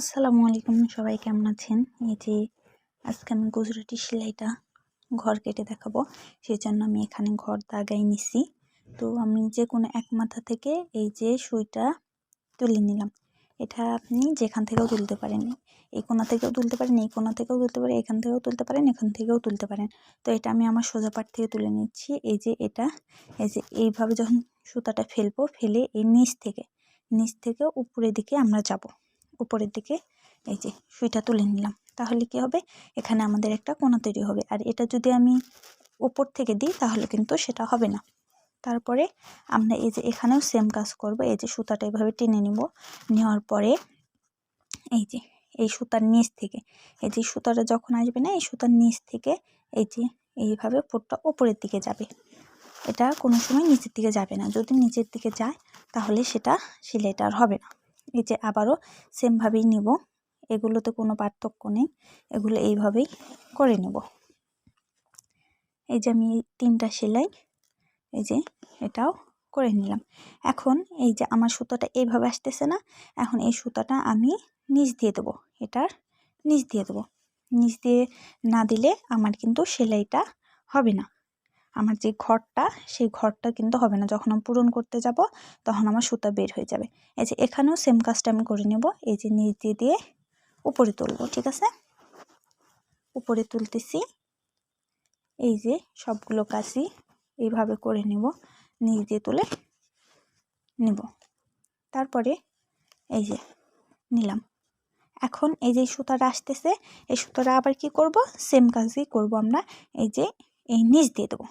আসসালামু আলাইকুম, সবাই কেমন আছেন? এই যে আজকে আমি গুজরাটি সেলাইটা ঘর কেটে দেখাবো সেই জন্য আমি এখানে ঘর দাগাই নিছি। তো আমি যে কোনো এক মাথা থেকে এই যে সুইটা তুলে নিলাম। এটা আপনি যেখান থেকেও তুলতে পারেন, এই কোনা থেকেও তুলতে পারেন, এই কোনা থেকেও তুলতে পারেন, এখান থেকেও তুলতে পারেন, এখান থেকেও তুলতে পারেন। তো এটা আমি আমার সোজা পাট থেকে তুলে নিচ্ছি, এই যে এটা। এই যে এইভাবে যখন সুতাটা ফেলব, ফেলে এই নিচ থেকে নিচ থেকে উপরের দিকে আমরা যাব। উপরের দিকে এই যে সুইটা তুলে নিলাম। তাহলে কি হবে? এখানে আমাদের একটা কোনা তৈরি হবে। আর এটা যদি আমি উপর থেকে দিই, তাহলে কিন্তু সেটা হবে না। তারপরে আমরা এই যে এখানেও সেম কাজ করব। এই যে সুতাটা এভাবে টেনে নিব। নেওয়ার পরে এই যে, এই সুতার নিচ থেকে, এই যে সুতাটা যখন আসবে না, এই সুতার নিচ থেকে এই যে এইভাবে পোটটা ওপরের দিকে যাবে। এটা কোনো সময় নিচের দিকে যাবে না। যদি নিচের দিকে যায়, তাহলে সেটা সেলাইটা আর হবে না। এই যে আবারও সেমভাবেই নেব। এগুলোতে কোনো পার্থক্য নেই। এগুলো এইভাবেই করে নেব। এই যে আমি তিনটা সেলাই, এই যে এটাও করে নিলাম। এখন এই যে আমার সুতোটা এইভাবে আসতেছে না, এখন এই সুতোটা আমি নিচ দিয়ে দেবো। এটার নিচ দিয়ে দেবো। নিচ দিয়ে না দিলে আমার কিন্তু সেলাইটা হবে না। আমার যে ঘরটা, সেই ঘরটা কিন্তু হবে না। যখন আমি পূরণ করতে যাব, তখন আমার সুতা বের হয়ে যাবে। এই যে এখানেও সেম কাজটা আমি করে নেব। এই যে নিচ দিয়ে দিয়ে উপরে তুলবো, ঠিক আছে? উপরে তুলতেছি। এই যে সবগুলো কাজই এইভাবে করে নেব। নিচ দিয়ে তুলে নেব। তারপরে এই যে নিলাম। এখন এই যে সুতাটা আসতেছে, এই সুতাটা আবার কি করব? সেম কাজই করব আমরা। এই যে এই নিচ দিয়ে দেবো।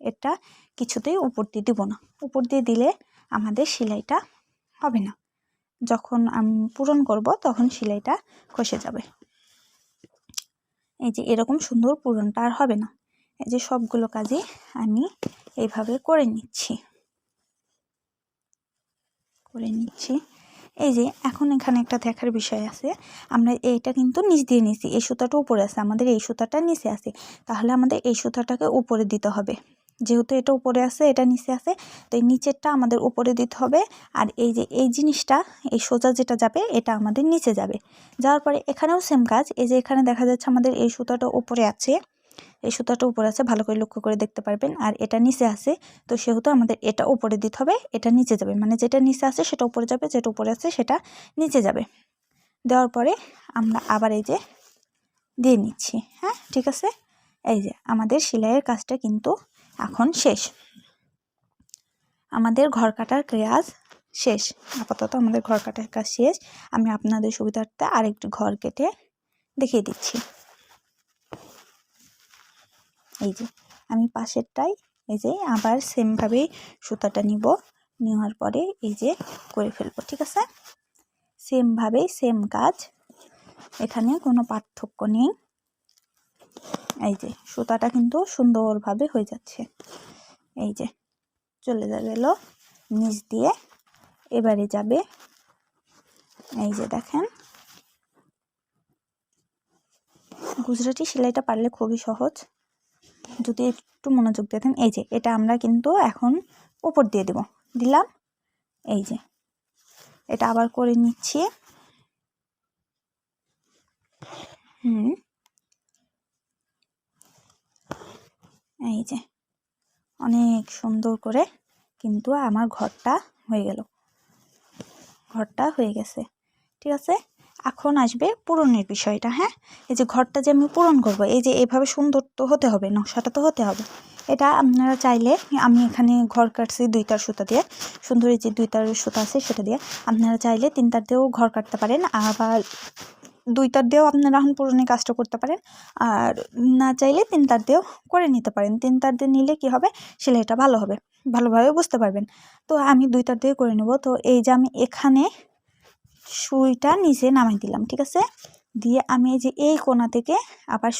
এটা কিছুতেই উপর দিয়ে দেবো না। উপর দিয়ে দিলে আমাদের সেলাইটা হবে না। যখন আমি পূরণ করব তখন সেলাইটা খসে যাবে। এই যে এরকম সুন্দর পূরণটা আর হবে না। এই যে সবগুলো কাজই আমি এইভাবে করে নিচ্ছি। করে নিচ্ছি। এই যে, এখন এখানে একটা দেখার বিষয় আছে। আমরা এইটা কিন্তু নিচ দিয়ে নিছি, এই সুতাটা উপরে আছে। আমাদের এই সুতাটা নিচে আছে। তাহলে আমাদের এই সুতাটাকে উপরে দিতে হবে। যেহেতু এটা উপরে আছে, এটা নিচে আছে, তো এই নিচেরটা আমাদের উপরে দিতে হবে। আর এই যে, এই জিনিসটা, এই সোজা যেটা যাবে, এটা আমাদের নিচে যাবে। যাওয়ার পরে এখানেও সেম কাজ। এই যে, এখানে দেখা যাচ্ছে আমাদের এই সুতাটা উপরে আছে। এই সুতাটা উপরে আছে, ভালো করে লক্ষ্য করে দেখতে পারবেন। আর এটা নিচে আছে, তো সেহেতু আমাদের এটা উপরে দিতে হবে, এটা নিচে যাবে। মানে যেটা নিচে আছে সেটা উপরে যাবে, যেটা উপরে আছে সেটা নিচে যাবে। দেওয়ার পরে আমরা আবার এই যে দিয়ে নিচ্ছি হ্যাঁ ঠিক আছে? এই যে আমাদের সেলাইয়ের কাজটা কিন্তু এখন শেষ। আমাদের ঘর কাটার কাজ শেষ। আপাতত আমাদের ঘর কাটার কাজ শেষ। আমি আপনাদের সুবিধার্থে আরেকটি ঘর কেটে দেখিয়ে দিচ্ছি। এই যে, আমি পাশেরটাই, এই যে, আবার সেমভাবেই সুতাটা নিব। নেওয়ার পরে এই যে, করে ফেলব, ঠিক আছে? সেমভাবেই সেম কাজ। এখানে কোনো পার্থক্য নেই। এই যে, সুতাটা কিন্তু সুন্দরভাবে হয়ে যাচ্ছে। এই যে, চলে গেল নিচ দিয়ে। এবারে যাবে। এই যে, দেখেন। গুজরাটি সেলাইটা পারলে খুবই সহজ। যদি একটু মনোযোগ দেখেন এই যে, এটা আমরা কিন্তু এখন উপর দিয়ে দেব। দিলাম, এই যে, এটা আবার করে নিচ্ছি। হুম, এই যে, অনেক সুন্দর করে কিন্তু আমার ঘরটা হয়ে গেল। ঘরটা হয়ে গেছে, ঠিক আছে? এখন আসবে পূরণের বিষয়টা হ্যাঁ? এই যে ঘরটা যে আমি পূরণ করব, এই যে এভাবে সুন্দর তো হতে হবে, নকশাটা তো হতে হবে। এটা আপনারা চাইলে আমি এখানে ঘর কাটছি দুই তার সুতা দিয়ে, সুন্দর যে দুই তার সুতা আছে সেটা দিয়ে। আপনারা চাইলে তিন তার দিয়েও ঘর কাটতে পারেন, আবার দুই তার দিয়েও আপনারা এখন পুরনো কাজটা করতে পারেন, আর না চাইলে তিন তার দিয়েও করে নিতে পারেন। তিন তার দিয়ে নিলে কি হবে? সেলাইটা ভালো হবে, ভালোভাবে বুঝতে পারবেন। তো আমি দুই তার দিয়ে করে নেব। তো এই যে আমি এখানে সুইটা নিচে নামাই দিলাম ঠিক আছে? দিয়ে আমি যে এই কোনা থেকে আবার